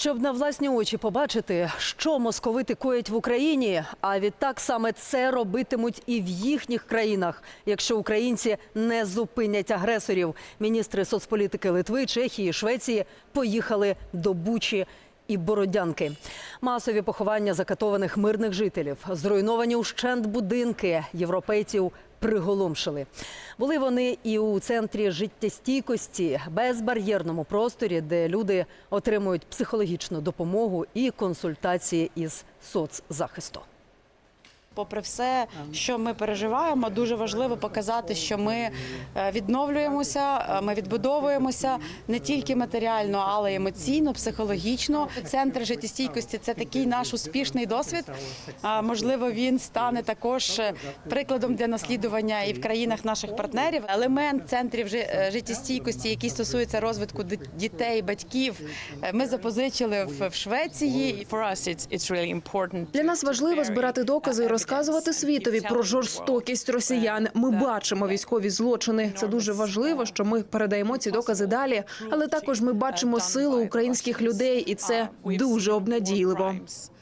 Щоб на власні очі побачити, що московити коять в Україні, а відтак саме це робитимуть і в їхніх країнах, якщо українці не зупинять агресорів. Міністри соцполітики Литви, Чехії, Швеції поїхали до Бучі. І Бородянки, масові поховання закатованих мирних жителів, зруйновані ущент будинки європейців приголомшили. Були вони і у центрі життєстійкості, безбар'єрному просторі, де люди отримують психологічну допомогу і консультації із соцзахисту. Попри все, що ми переживаємо, дуже важливо показати, що ми е, відновлюємося, е, ми відбудовуємося не тільки матеріально, але й емоційно, психологічно. Центр життєстійкості це такий наш успішний досвід. Можливо, він стане також е, прикладом для наслідування і в країнах наших партнерів. Елемент центрів життєстійкості, який стосується розвитку дітей, батьків, ми запозичили в Швеції. Для нас важливо збирати докази і розказувати світові про жорстокість росіян. Ми бачимо військові злочини. Це дуже важливо, що ми передаємо ці докази далі. Але також ми бачимо силу українських людей, і це дуже обнадійливо.